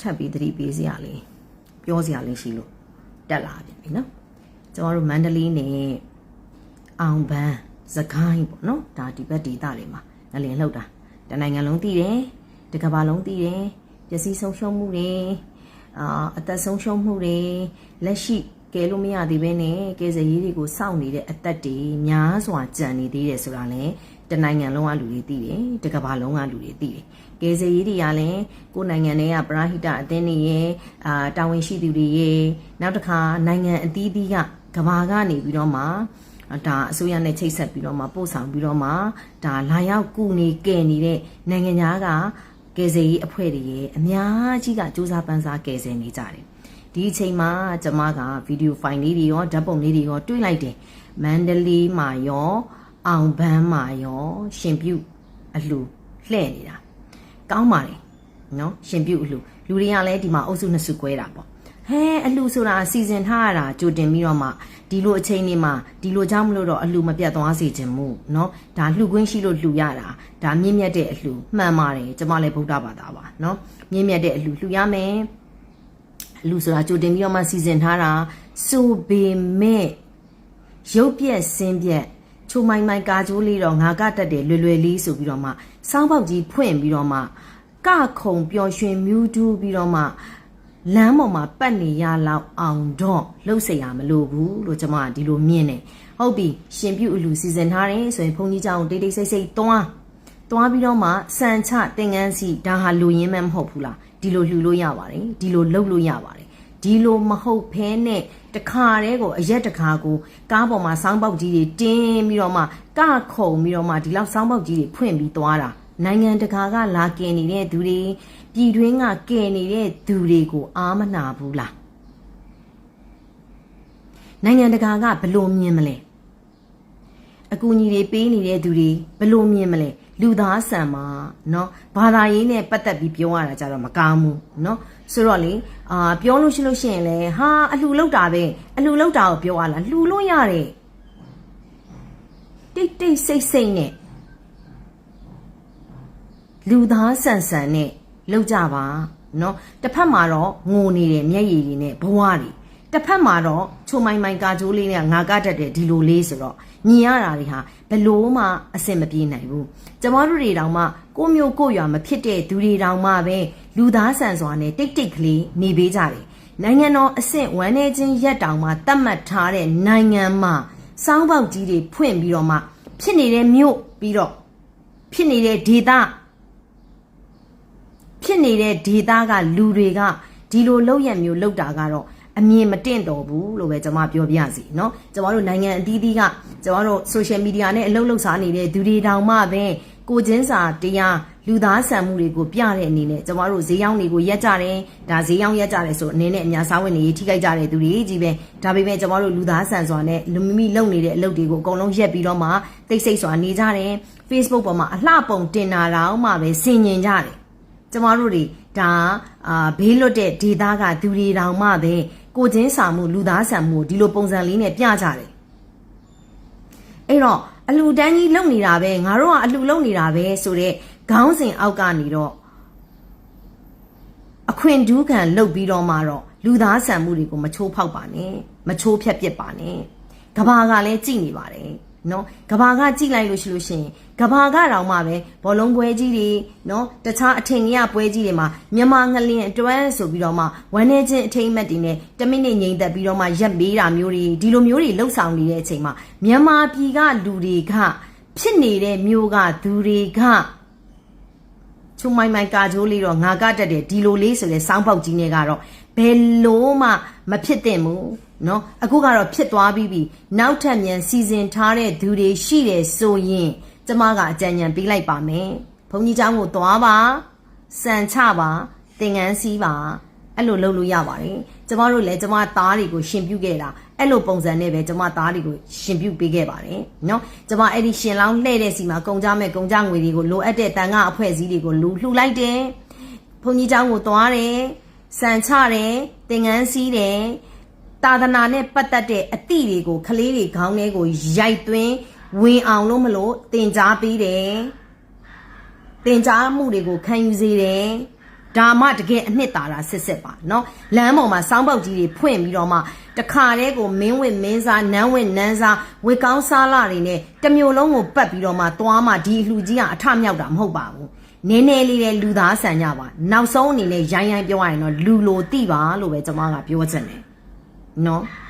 ထပ်ပြီးသတိပေးစရာလေးပြောစရာလေးရှိလို့တက်လာပြန်ပြီနော်ကျမတို့မန္တလေးနဲ့အောင်ပန်းစကိုင်းပေါ့နော်ဒါဒီဘက်ဒေသတွေမှာငလင်လှုပ်တာတနိုင်ငံလုံးသိတယ်တကဘာလုံးသိတယ်ပျက်စီးဆုံးရှုံးမှုတွေအာအသက်ဆုံးရှုံးမှုတွေလက်ရှိကဲလို့မရသေးဘဲနဲ့ကဲစရေးတွေကိုစောင့်နေတဲ့အသက်တွေများစွာကြံနေသေးတယ်ဆိုတာလည်း တနိုင်ငံလုံးကလူတွေသိတယ်တကဘာလုံးကလူတွေသိတယ်ကဲစရေးတွေကလည်းကိုယ်နိုင်ငံတွေကပရာဟိတအသင်းတွေရဲ့အာတာဝန်ရှိသူတွေရဲ့နောက်တစ်ခါနိုင်ငံအသီးသီးကကဘာကနေပြီးတော့မှဒါအစိုးရနဲ့ချိတ်ဆက်ပြီးတော့မှပို့ဆောင်ပြီးတော့မှဒါလာရောက်ကူနေကယ်နေတဲ့နိုင်ငံသားကကယ်ဆယ်ရေးအဖွဲ့တွေရဲ့အများကြီးကစူးစမ်းပန်းစားကယ်ဆယ်နေကြတယ်ဒီအချိန်မှာကျွန်မကဗီဒီယိုဖိုင်လေးတွေရောဓာတ်ပုံလေးတွေရောတွေ့လိုက်တယ်မန္တလေးမှာရော အောင်ပန်းမှာရောရှင်ပြုတ်အလှလှဲ့နေတာကောင်းပါလေနော်ရှင်ပြုတ်အလှလူတွေကလည်းဒီမှာအုပ်စုနှစ်စု꿰တာပေါ့ဟဲအလှဆိုတာစီစဉ်ထားရတာကြိုတင်ပြီးတော့မှဒီလိုအချိန်လေးမှာဒီလိုကြောင့်မလို့တော့အလှမပြတ်သွားစေချင်ဘူးเนาะဒါလှခွင့်ရှိလို့လှရတာဒါမြင့်မြတ်တဲ့အလှမှန်ပါတယ်ကျမလည်းဗုဒ္ဓဘာသာပါเนาะမြင့်မြတ်တဲ့အလှလှရမယ်လူဆိုတာကြိုတင်ပြီးတော့မှစီစဉ်ထားတာဆိုပေမဲ့ရုပ်ပြက်စင်းပြက် ချိုမိုင်မိုင်ကာကြိုးလေးတော့ငါကတက်တယ်လွယ်လွယ်လေးဆိုပြီးတော့မှစောင်းပေါက်ကြီးဖွင့်ပြီးတော့မှကခုံပျော်ရွှင်မြူးတူးပြီးတော့မှလမ်းပေါ်မှာပတ်နေရလောက်အောင်တော့လှုပ်เสียရမလို့ဘူးလို့ကျွန်မကဒီလိုမြင်တယ်ဟုတ်ပြီရှင်ပြုတ်အလူစီစဉ်ထားတယ်ဆိုရင်ဘုန်းကြီးเจ้าတိတ်တိတ်ဆိတ်ဆိတ်တွားတွားပြီးတော့မှစံချတင်ငန်းစီဒါဟာလူရင်းမဲ့မဟုတ်ဘူးလားဒီလိုလှူလို့ရပါတယ်ဒီလိုလှုပ်လို့ရပါတယ် ဒီလိုမဟုတ်ဖဲနဲ့တခါတည်းကိုအရက်တခါကိုကားပေါ်မှာစောင်းပေါက်ကြီးတွေတင်းပြီးတော့မှကခုံပြီးတော့မှဒီလောက်စောင်းပေါက်ကြီးတွေဖွင့်ပြီးသွားတာနိုင်ငံတကာကလာကင်နေတဲ့သူတွေပြည်တွင်းကကယ်နေတဲ့သူတွေကိုအားမနာဘူးလားနိုင်ငံတကာကဘလို့မြင်မလဲအကူအညီတွေပေးနေတဲ့သူတွေဘလို့မြင်မလဲ လူသားဆန်မှာเนาะဘာသာရေးနဲ့ပတ်သက်ပြီးပြောရတာကြတော့မကောင်းဘူးเนาะဆိုတော့လေအာပြောလို့ရှိလို့ရှိရင်လေဟာအလှလောက်တာပဲအလှလောက်တာကိုပြောရလားလှလို့ရတယ်တိတ်တိတ်ဆိတ်ဆိတ်နဲ့လူသားဆန်ဆန်နဲ့လောက်ကြပါเนาะတစ်ဖက်မှာတော့ငိုနေတယ်မျက်ရည်တွေနဲ့ဘဝတွေ တစ်ဖက်မှာတော့ချုံမိုင်မိုင်ကာကြိုးလေးနဲ့ငါကတတ်တယ်ဒီလိုလေးဆိုတော့မြင်ရတာတွေဟာဘလို့မှအဆင်မပြေနိုင်ဘူးကျမတို့တွေတောင်မှကိုမျိုးကိုရွာမဖြစ်တဲ့သူတွေတောင်မှပဲလူသားဆန်စွာနဲ့တိတ်တိတ်ကလေးနေပေးကြတယ်နိုင်ငံတော်အဆင့်ဝမ်းနေချင်းရက်တောင်မှတတ်မှတ်ထားတဲ့နိုင်ငံမှာစောင်းပေါက်ကြီးတွေဖွင့်ပြီးတော့မှဖြစ်နေတဲ့မြို့ပြီးတော့ဖြစ်နေတဲ့ဒေသဖြစ်နေတဲ့ဒေသကလူတွေကဒီလိုလောက်ရမျိုးလောက်တာကတော့ အမြင်မတင့်တော်ဘူးလို့ပဲကျွန်မပြောပြစီเนาะကျွန်တော်တို့နိုင်ငံအသီးသီးကကျွန်တော်တို့ social media နဲ့အလုပ်လုပ်စားနေတဲ့သူတွေတောင်မှပဲကိုချင်းစာတရားလူသားဆန်မှုတွေကိုပြတဲ့အနေနဲ့ကျွန်တော်တို့ဈေးရောင်းတွေကိုရက်ကြတယ်ဒါဈေးရောင်းရက်ကြတယ်ဆိုအနေနဲ့အများစားဝင်တွေထိခိုက်ကြတဲ့သူတွေကြီးပဲဒါပေမဲ့ကျွန်တော်တို့လူသားဆန်စွာနဲ့လူမိမိလုပ်နေတဲ့အလုပ်တွေကိုအကုန်လုံးရက်ပြီးတော့မှတိတ်ဆိတ်စွာနေကြတယ် Facebook ပေါ်မှာအလှပုံတင်တာတောင်မှပဲဆင်ញင်ကြတယ်ကျမတို့တွေဒါအာဘေးလွတ်တဲ့ဒေသကသူတွေတောင်မှပဲ ကိုချင်းစာမှုလူသားဆန်မှုဒီလိုပုံစံလေးနဲ့ပြကြတယ်အဲ့တော့အလှတန်းကြီးလုံနေတာပဲငါတို့ကအလှလုံနေတာပဲဆိုတော့ခေါင်းစဉ်အောက်ကနေတော့အခွင့်ဒူးခံလှုပ်ပြီးတော့မှတော့လူသားဆန်မှုတွေကိုမချိုးဖောက်ပါနဲ့မချိုးဖြက်ပစ်ပါနဲ့ကဘာကလည်းကြည်နေပါတယ် နော်ကဘာကကြည့်လိုက်လို့ရှိလို့ရှိရင်ကဘာကတောင်မှပဲဘောလုံးပွဲကြီးတွေနော်တခြားအထင်ကြီးပွဲကြီးတွေမှာမြန်မာငလင်အတွန်းဆိုပြီးတော့မှဝမ်းနေချင်းအထိမ့်မက်တွေနဲ့တမိနစ်ငိမ့်သက်ပြီးတော့မှရက်မေးတာမျိုးတွေဒီလိုမျိုးတွေလှုပ်ဆောင်နေတဲ့အချိန်မှာမြန်မာပြည်ကလူတွေကဖြစ်နေတဲ့မျိုးကသူတွေကချုံမိုင်မိုင်ကာကြိုးလေးတော့ငါကတက်တယ်ဒီလိုလေးဆိုလဲစောင်းပေါက်ကြီးနဲ့ကတော့ဘယ်လို့မှမဖြစ်သင့်ဘူး เนาะအခုကတော့ဖြစ်သွားပြီးပြီနောက်ထပ်မြန်စီစဉ်ထားတဲ့သူတွေရှိတယ်ဆိုရင်ကျမကအကြံဉာဏ်ပေးလိုက်ပါမယ်ဘုန်းကြီးเจ้าကိုသွားပါစံချပါသင်ငန်းစီးပါအဲ့လိုလုပ်လို့ရပါတယ်ကျမတို့လည်းကျမသားတွေကိုရှင်ပြုခဲ့တာအဲ့လိုပုံစံနဲ့ပဲကျမသားတွေကိုရှင်ပြုပေးခဲ့ပါတယ်เนาะကျမအဲ့ဒီရှင်လောင်းလှဲ့တဲ့စီမှာကုန်ကြမဲ့ကုန်ကြငွေတွေကိုလိုအပ်တဲ့တန်ခါအဖွဲ့အစည်းတွေကိုလူလှူလိုက်တယ်ဘုန်းကြီးเจ้าကိုသွားတယ်စံချတယ်သင်ငန်းစီးတယ် တာသနာနဲ့ပတ်သက်တဲ့အသည့်တွေကိုခလေးတွေခေါင်းထဲကိုရိုက်သွင်းဝင်အောင်လို့မလို့တင် जा ပေးတယ်တင် जा မှုတွေကိုခံယူစေတယ်ဒ ဒါမှတကယ်အနှစ်သာရစစ်စစ်ပါเนาะလမ်းပေါ်မှာစောင်းပေါက်ကြီးတွေဖွင့်ပြီးတော့မှတခါတည်းကိုမင်းဝင့်မင်းစားနန်းဝင့်နန်းစားဝေကောင်းစားလာတွေနဲ့တစ်မျိုးလုံးကိုပတ်ပြီးတော့မှသွားမှဒီအလှကြီးကအထမြောက်တာမဟုတ်ပါဘူးနည်းနည်းလေးတဲ့လူသားဆန်ကြပါနောက်ဆုံးအနေနဲ့ရိုင်းရိုင်းပြောရရင်တော့လူလိုတိပါလို့ပဲကျွန်မကပြောချင်တယ် ¿no?